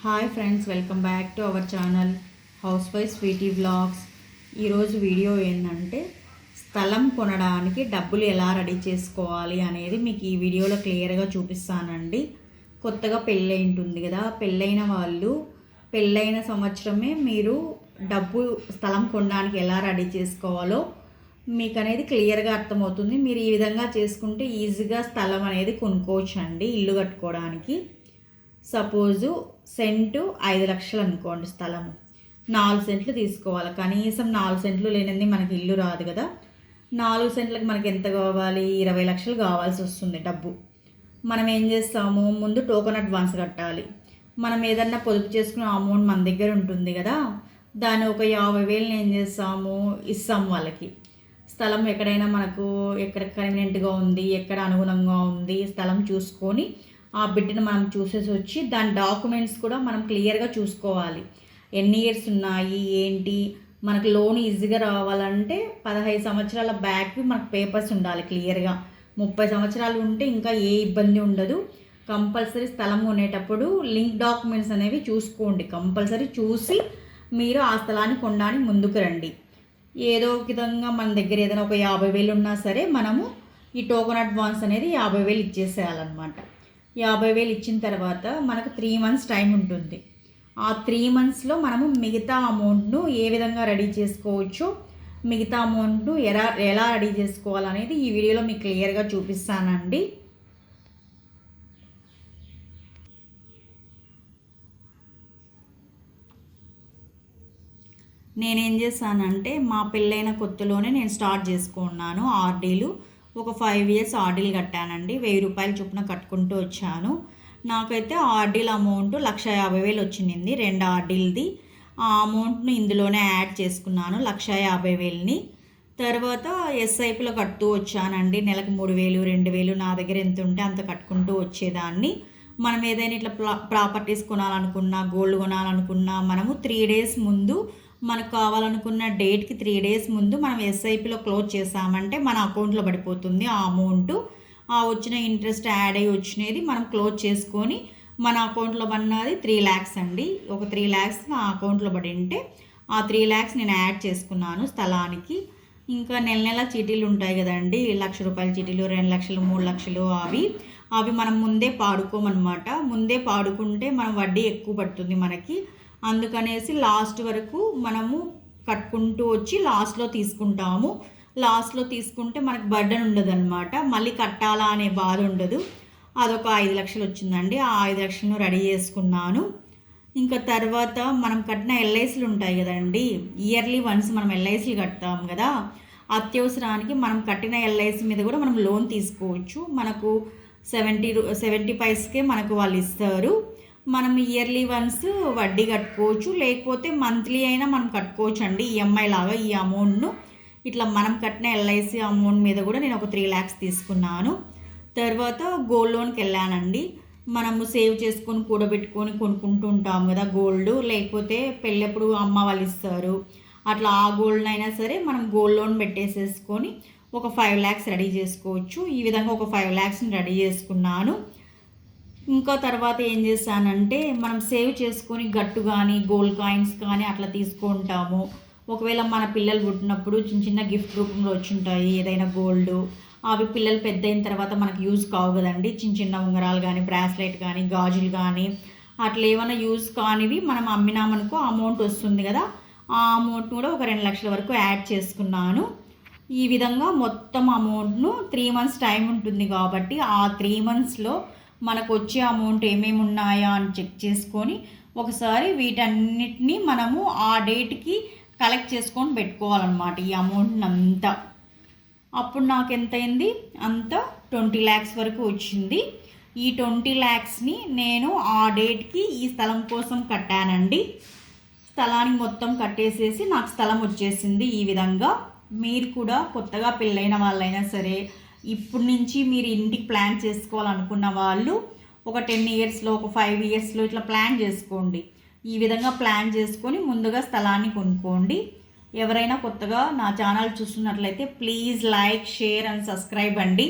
Hi friends welcome back to our channel housewife Sweety vlogs ఈరోజు video ఏంటంటే స్థలం కొనడానికి డబ్బులు ఎలా రెడీ చేసుకోవాలి అనేది మీకు ఈ వీడియోలో క్లియర్గా చూపిస్తానండి. కొత్తగా పెళ్ళి ఉంటుంది కదా పెళ్ళైన వాళ్ళు పెళ్ళైన సంవత్సరమే మీరు డబ్బు స్థలం కొనడానికి ఎలా రెడీ చేసుకోవాలో మీకు అనేది క్లియర్గా అర్థమవుతుంది. మీరు ఈ విధంగా చేసుకుంటే ఈజీగా స్థలం అనేది కొనుక్కోవచ్చు అండి ఇల్లు కట్టుకోవడానికి. సపోజు సెంటు ఐదు లక్షలు అనుకోండి స్థలము. నాలుగు సెంట్లు తీసుకోవాలి. కనీసం నాలుగు సెంట్లు లేనిది మనకి ఇల్లు రాదు కదా. నాలుగు సెంట్లకు మనకి ఎంత కావాలి? ఇరవై లక్షలు కావాల్సి వస్తుంది డబ్బు. మనం ఏం చేస్తాము? ముందు టోకన్ అడ్వాన్స్ కట్టాలి. మనం ఏదన్నా పొదుపు చేసుకున్న అమౌంట్ మన దగ్గర ఉంటుంది కదా. దాన్ని ఒక యాభై వేలు ఏం చేస్తాము? ఇస్తాం వాళ్ళకి. స్థలం ఎక్కడైనా మనకు ఎక్కడ కన్వీనియంట్గా ఉంది ఎక్కడ అనుగుణంగా ఉంది స్థలం చూసుకొని ఆ బిడ్డను మనం చూసేసి వచ్చి దాని డాక్యుమెంట్స్ కూడా మనం క్లియర్గా చూసుకోవాలి. ఎన్ని ఇయర్స్ ఉన్నాయి ఏంటి? మనకు లోన్ ఈజీగా రావాలంటే పదహైదు సంవత్సరాల బ్యాక్ మనకు పేపర్స్ ఉండాలి క్లియర్గా. ముప్పై సంవత్సరాలు ఉంటే ఇంకా ఏ ఇబ్బంది ఉండదు. కంపల్సరీ స్థలం కొనేటప్పుడు లింక్ డాక్యుమెంట్స్ అనేవి చూసుకోండి. కంపల్సరీ చూసి మీరు ఆ స్థలాన్ని కొనడానికి ముందుకు రండి. ఏదో విధంగా మన దగ్గర ఏదైనా ఒక యాభై వేలు ఉన్నా సరే మనము ఈ టోకన్ అడ్వాన్స్ అనేది యాభై వేలు ఇచ్చేసేయాలన్నమాట. యాభై వేలు ఇచ్చిన తర్వాత మనకు త్రీ మంత్స్ టైం ఉంటుంది. ఆ త్రీ మంత్స్లో మనము మిగతా అమౌంట్ను ఏ విధంగా రెడీ చేసుకోవచ్చో మిగతా అమౌంట్ను ఎలా ఎలా రెడీ చేసుకోవాలనేది ఈ వీడియోలో మీకు క్లియర్గా చూపిస్తానండి. నేనేం చేశానంటే మా పెళ్ళైన కొత్తలోనే నేను స్టార్ట్ చేసుకున్నాను ఆర్డీలు ఒక ఫైవ్ ఇయర్స్ ఆర్డీలు కట్టానండి. వెయ్యి రూపాయల చొప్పున కట్టుకుంటూ వచ్చాను. నాకైతే ఆర్డీల అమౌంట్ లక్ష యాభై వేలు వచ్చింది రెండు ఆర్డీలది. ఆ అమౌంట్ను ఇందులోనే యాడ్ చేసుకున్నాను లక్ష యాభై వేలని తర్వాత ఎస్ఐపిలో కడుతూ వచ్చానండి. నెలకు మూడు వేలు రెండు వేలు నా దగ్గర ఎంత ఉంటే అంత కట్టుకుంటూ వచ్చేదాన్ని. మనం ఏదైనా ఇట్లా ప్రాపర్టీస్ కొనాలనుకున్నా గోల్డ్ కొనాలనుకున్నా మనము త్రీ డేస్ ముందు మనకు కావాలనుకున్న డేట్కి త్రీ డేస్ ముందు మనం ఎస్ఐపిలో క్లోజ్ చేసామంటే మన అకౌంట్లో పడిపోతుంది ఆ అమౌంట్. ఆ వచ్చిన ఇంట్రెస్ట్ యాడ్ అయ్యి వచ్చినది మనం క్లోజ్ చేసుకొని మన అకౌంట్లో పడినది త్రీ ల్యాక్స్ అండి. ఒక త్రీ ల్యాక్స్ నా అకౌంట్లో పడి ఉంటే ఆ త్రీ ల్యాక్స్ నేను యాడ్ చేసుకున్నాను స్థలానికి. ఇంకా నెల నెల చీటీలు ఉంటాయి కదండి. లక్ష రూపాయల చీటీలు రెండు లక్షలు మూడు లక్షలు అవి. అవి మనం ముందే పాడుకోమన్నమాట. ముందే పాడుకుంటే మనం వడ్డీ ఎక్కువ పడుతుంది మనకి. అందుకనేసి లాస్ట్ వరకు మనము కట్టుకుంటూ వచ్చి లాస్ట్లో తీసుకుంటాము. లాస్ట్లో తీసుకుంటే మనకు బర్డన్ ఉండదు అనమాట మళ్ళీ కట్టాలా అనే బాధ ఉండదు. అదొక ఐదు లక్షలు వచ్చిందండి. ఆ ఐదు లక్షలను రెడీ చేసుకున్నాను. ఇంకా తర్వాత మనం కట్టిన ఎల్ఐసీలు ఉంటాయి కదండి. ఇయర్లీ వన్స్ మనం ఎల్ఐసీలు కడతాం కదా. అత్యవసరానికి మనం కట్టిన ఎల్ఐసి మీద కూడా మనం లోన్ తీసుకోవచ్చు. మనకు సెవెంటీ సెవెంటీ పైస్కే మనకు వాళ్ళు ఇస్తారు. మనం ఇయర్లీ వన్స్ వడ్డీ కట్టుకోవచ్చు. లేకపోతే మంత్లీ అయినా మనం కట్టుకోవచ్చు అండి ఈఎంఐ లాగా ఈ అమౌంట్ను ఇట్లా మనం కట్టిన ఎల్ఐసి అమౌంట్ మీద కూడా నేను ఒక త్రీ ల్యాక్స్ తీసుకున్నాను. తర్వాత గోల్డ్ లోన్కి వెళ్ళానండి. మనము సేవ్ చేసుకొని కూడబెట్టుకొని కొనుక్కుంటూ ఉంటాం కదా గోల్డ్ లేకపోతే పెళ్ళప్పుడు అమ్మ వాళ్ళు ఇస్తారు. అట్లా ఆ గోల్డ్ అయినా సరే మనం గోల్డ్ లోన్ పెట్టేసేసుకొని ఒక ఫైవ్ ల్యాక్స్ రెడీ చేసుకోవచ్చు. ఈ విధంగా ఒక ఫైవ్ ల్యాక్స్ని రెడీ చేసుకున్నాను. ఇంకా తర్వాత ఏం చేశానంటే మనం సేవ్ చేసుకొని గట్టు కానీ గోల్డ్ కాయిన్స్ కానీ అట్లా తీసుకుంటాము. ఒకవేళ మన పిల్లలు పుట్టినప్పుడు చిన్న చిన్న గిఫ్ట్ రూపంలో వచ్చింటాయి ఏదైనా గోల్డ్. అవి పిల్లలు పెద్ద అయిన తర్వాత మనకు యూజ్ కావు కదండి. చిన్న చిన్న ఉంగరాలు కానీ బ్రాస్లెట్ కానీ గాజులు కానీ అట్లా ఏమైనా యూజ్ కానివి మనం అమ్మినామనుకో అమౌంట్ వస్తుంది కదా. ఆ అమౌంట్ కూడా ఒక రెండు లక్షల వరకు యాడ్ చేసుకున్నాను. ఈ విధంగా మొత్తం అమౌంట్ను త్రీ మంత్స్ టైం ఉంటుంది కాబట్టి ఆ త్రీ మంత్స్లో మనకు వచ్చే అమౌంట్ ఏమేమి ఉన్నాయా అని చెక్ చేసుకొని ఒకసారి వీటన్నిటిని మనము ఆ డేట్కి కలెక్ట్ చేసుకొని పెట్టుకోవాలన్నమాట ఈ అమౌంట్ అంతా. అప్పుడు నాకు ఎంత అయింది అంత ట్వంటీ ల్యాక్స్ వరకు వచ్చింది. ఈ ట్వంటీ ల్యాక్స్ని నేను ఆ డేట్కి ఈ స్థలం కోసం కట్టానండి. స్థలానికి మొత్తం కట్టేసేసి నాకు స్థలం వచ్చేసింది ఈ విధంగా. మీరు కూడా కొత్తగా పెళ్ళైన వాళ్ళైనా సరే ఇప్పుడు నుంచి మీరు ఇంటికి ప్లాన్ చేసుకోవాలనుకున్న వాళ్ళు ఒక టెన్ ఇయర్స్లో ఒక ఫైవ్ ఇయర్స్లో ఇట్లా ప్లాన్ చేసుకోండి. ఈ విధంగా ప్లాన్ చేసుకొని ముందుగా స్థలాన్ని కొనుక్కోండి. ఎవరైనా కొత్తగా నా ఛానల్ చూస్తున్నట్లయితే please like share and subscribe అండి.